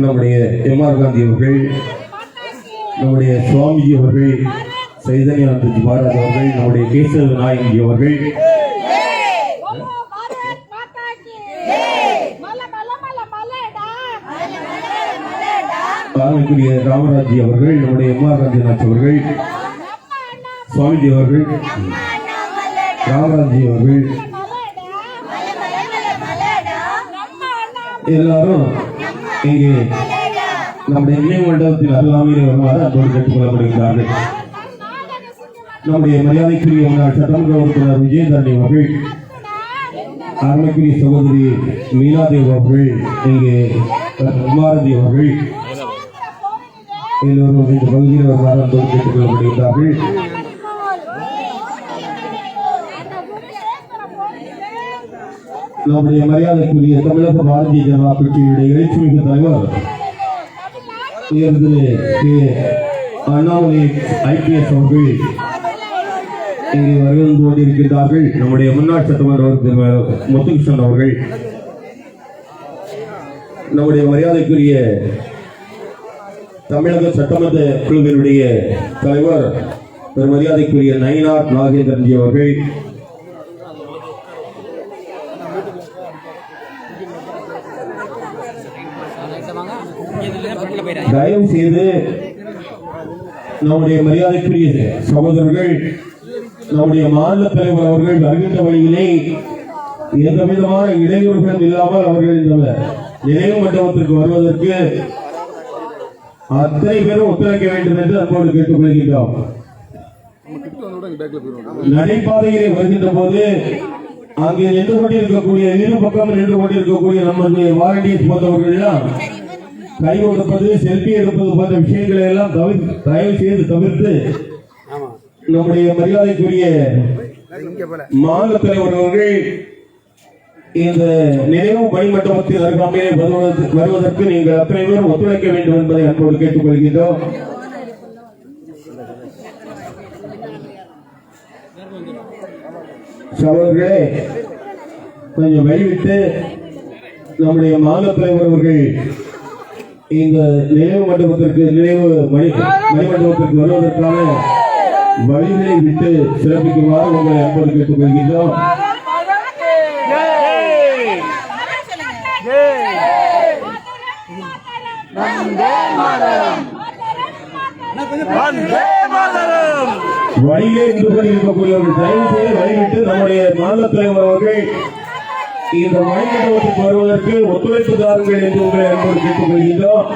நம்முடைய M R Gandhi அவர்கள் நம்முடைய சுவாமிஜி அவர்கள் சைதன்யானந்தஜி மகாராஜ் அவர்கள் நம்முடைய கேசவ நாயகி அவர்கள். ஓ பாரத் மாதா கி மல மல மல மலடா தாழ்மைக்குரிய ராமராஜி அவர்கள் நம்முடைய எம் ஆர் காந்திநாத் அவர்கள் சுவாமிஜி அவர்கள் ராமராஜி அவர்கள் எல்லாரும் இங்கே நம்முடைய நினைவு மண்டபத்தில் அருகாமையில் வருமாறு அன்போடு கேட்டுக்கொள்ளப்படுகிறார்கள் நாடக நம்முடைய மரியாதைக்குரிய முன்னாள் சட்டமன்ற உறுப்பினர் விஜயதரணி அவர்கள் அருமைக்குரிய சகோதரி மீனாதேவ் அவர்கள் இங்கே குமாரதி அவர்கள் எல்லோரும் இந்த பகுதியில் வருமாறு அன்போடு கேட்டுக்கொள்ளப்படுகிறார்கள் நம்முடைய மரியாதைக்குரிய தமிழக பாரதிய ஜனதா கட்சியினுடைய எழுச்சிமிகு தலைவர். உயர்ந்து அண்ணாமலை ஐபிஎஸ் அவர்கள் இங்கே வருகந்து கொண்டிருக்கிறார்கள் நம்முடைய முன்னாள் சட்டமன்ற முத்துகிருஷ்ணன் அவர்கள். நம்முடைய மரியாதைக்குரிய தமிழக சட்டமன்ற குழுவினுடைய தலைவர் மரியாதைக்குரிய நயினார் நாகேந்திரன்ஜி அவர்கள். தயவு செய்து நம்முடைய மரியாதைக்குரிய சகோதரர்கள் நம்முடைய மாநில தலைவர் அவர்கள் வருகின்ற வழியிலே எந்த விதமான இடையூறுகள் இல்லாமல் அவர்கள் இந்த நினைவு மண்டபத்திற்கு வருவதற்கு அத்தனை பேரும் ஒத்துழைக்க வேண்டும் என்று அன்போடு கேட்டுக்கொள்கின்றோம். நடைபாதையிலே வருகின்ற போது அங்கே நின்று கொண்டிருக்கக்கூடிய இரு பக்கம் நின்று கொண்டிருக்கக்கூடிய நம்முடைய வாலண்டியர்ஸ் போன்றவர்கள் எல்லாம் கை கொடுப்பது செல்ஃபி எடுப்பது போன்ற விஷயங்களை எல்லாம் தயவு செய்து தவிர்த்து நம்முடைய மரியாதைக்குரிய மாநில தலைவர் அவர்கள் இந்த நினைவு மணிமண்டபத்தில் அருகாமையிலே வருவதற்கு வருவதற்கு நீங்கள் அத்தனை பேரும் ஒத்துழைக்க வேண்டும் என்பதை அன்போடு கேட்டுக்கொள்கின்றோம். சகோதரர்களே கொஞ்சம் வழிவிட்டு நம்முடைய மாநில தலைவர் அவர்கள் இந்த நினைவு மண்டபத்திற்கு நினைவு மணி மணிமண்டபத்திற்கு வருவதற்கான வழிகளை விட்டு சிறப்பிக்குமாறு உங்களை அன்போடு கேட்டுக்கொள்கின்றோம். வழியிலே நின்று கொண்டிருக்கக்கூடியவர்கள் தயவு செய்து வழிவிட்டு நம்முடைய மாநில தலைவர் அவர்கள் இந்த மணிமண்டபத்துக்கு வருவதற்கு ஒத்துழைப்பு தாருங்கள் என்று உங்களை அன்போடு கேட்டுக்கொள்கின்றோம்.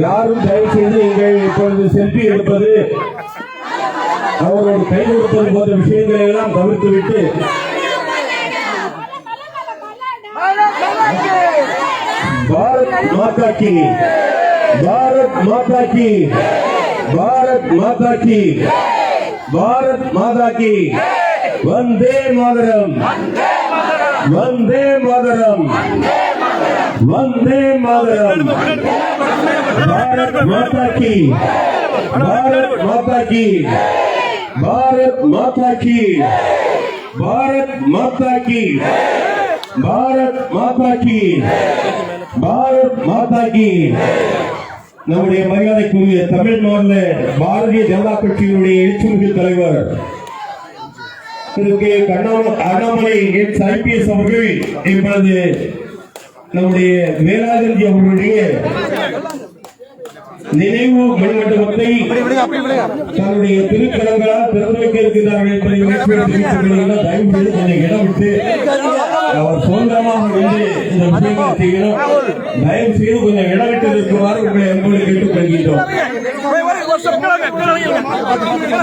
யாரும் தயவு செய்து இங்கே இப்பொழுது செல்பி எடுப்பது அவரோடு கை கொடுப்பது போன்ற விஷயங்களை எல்லாம் தவிர்த்துவிட்டு பாரத் மாதா கி பாரத் மாதா கி பாரத் மாதா கி பாரத் மாதா கி. வந்தே மாதரம். வந்தே மாதரம் வந்தே மாதரம் பாரத் மாதா கி பாரத் மாதா கி பாரத் மாதா கி பாரத் மாதா கி பாரத் மாதா கி பாரத் மாதா கி நம்முடைய மரியாதைக்குரிய தமிழ் மாநில பாரதிய ஜனதா கட்சியினுடைய எழுச்சிமிகு தலைவர் திரு கே அண்ணாமலை எக்ஸ் ஐபிஎஸ் அவர்கள் இப்பொழுது நம்முடைய வேலாதன்ஜி அவர்களுடைய நினைவு மணிமண்டபத்தை தன்னுடைய திருக்கரங்களால் திறந்து வைக்க இருக்கிறார்கள் என்பதை உணர்ச்சியோடு கொஞ்சம் இடம் விட்டு அவர் சுதந்திரமாக வந்து இந்த விஷயங்களை செய்கிறோம் தயவு செய்து கொஞ்சம் இடம் விட்டு இருக்குமாறு உங்களை அன்போடு கேட்டுக் கொள்கின்றோம்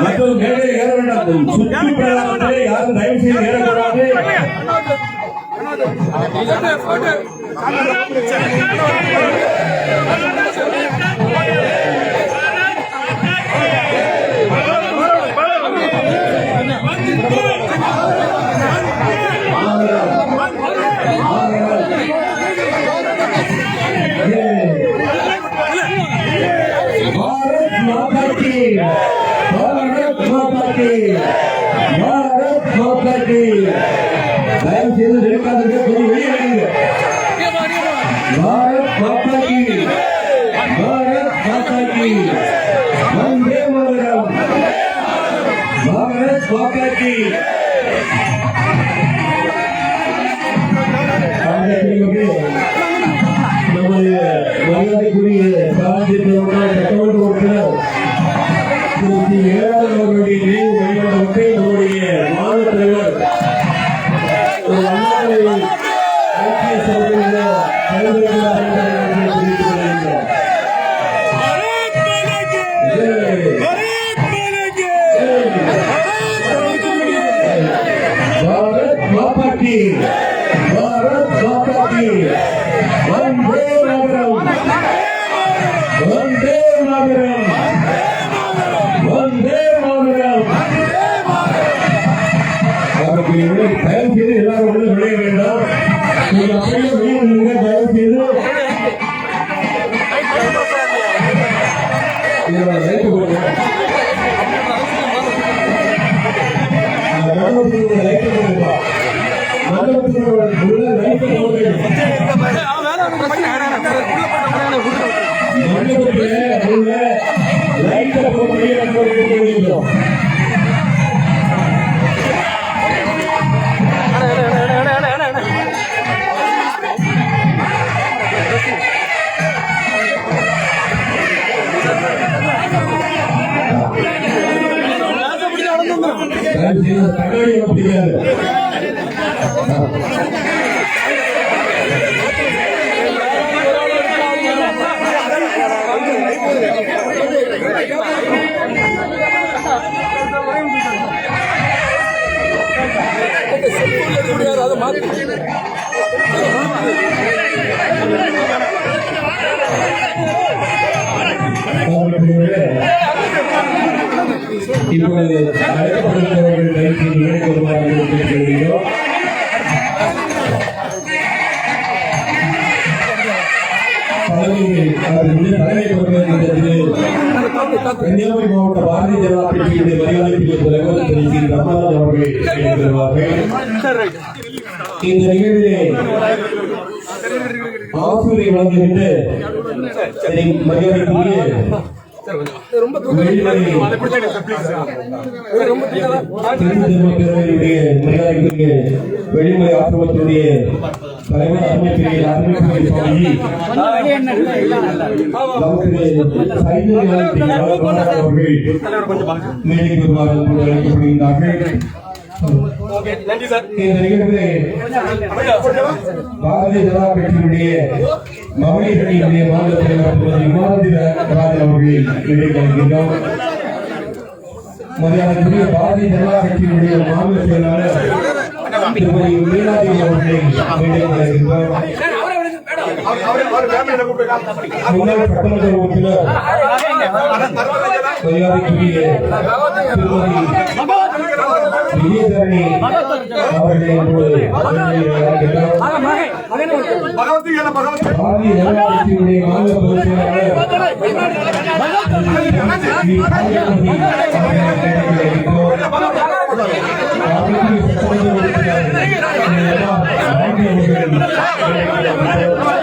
மற்றொரு மேலே ஏற வேண்டாம். சுற்றி சுற்றுப்பயணத்திலே யாரும் தயவு செய்து ஏறக்கூடாது பாரத் மாதா கி பாரத் மாதா கி பாரத் தயவு செய்து எல்லாரும் உள்ள வேண்டாம். நீங்கள் அப்படியே வெளியே தயவு முடியாது அதை மாற்றி இப்பொழுது அழைக்கப்படுகிறவர்கள் கேட்டுக்கொள்கிறோம் தலைமையை அவர் இந்த தலைமை பொறுப்பேற்கிறது கன்னியாகுமரி மாவட்ட பாரதிய ஜனதா கட்சியுடைய மரியாதைக்குரிய தலைவர் திரு சி. ரமணன் அவர்கள் இந்த நிகழ்விலே ஆசிரியை வழங்குகின்ற மரியாதைக்குரிய மரியாதைக்குரிய வெளிமுறை ஆசிரமத்தினுடைய சுவாமி. நமக்கு அவர்கள் என்று அழைக்கப்படுகின்றார்கள். நன்றி சார் இந்த நிகழ்விலே பாரதிய ஜனதா கட்சியினுடைய மகளிர் அணியினுடைய மாநில தலைவர் விமானதி ராஜன் மரியாதைக்குரிய பாரதிய ஜனதா கட்சியினுடைய மாநில செயலாளர் திருமதி மீனாதி அவர்களை முன்னாள் சட்டமன்ற உறுப்பினர் மரியாதைக்குரிய திருமதி அவர்களை மாநில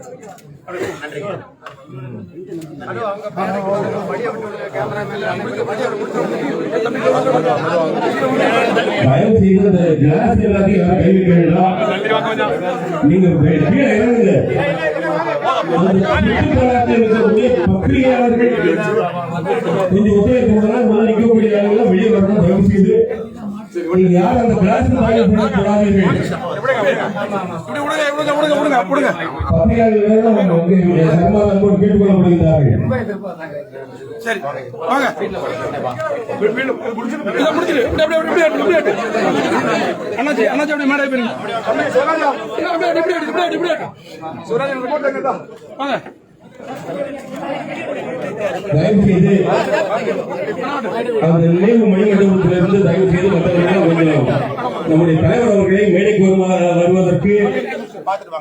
தயவு செய்து கிளாஸ் எல்லாத்தையும் யாரும் வேண்டாம் நீங்க கீழே இறங்குங்க வெளியே வரணும் தயவு செய்து நீங்க யாரும் அந்த கிளாஸ் தாண்டி போடாதீர்கள் அண்ணாச்சி அண்ணாச்சி அப்படியே மேடை போயிருங்க. வாங்க. தயவு செய்து அந்த நினைவு மணிமண்டபத்திலிருந்து தயவு செய்து மற்றவர்கள் கொஞ்சம் நம்முடைய தலைவர் அவர்களை மேடைக்கு வருமா வருவதற்கு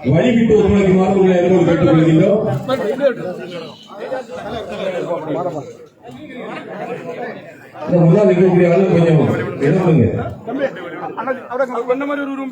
வழிவிட்டு ஒத்துழைக்குமாறு உங்களை அன்போடு கேட்டுக்கொள்கின்றோம் இந்த முதல் இருக்கக்கூடிய ஆளு கொஞ்சம் எடுத்துங்க மாதிரி ஒரு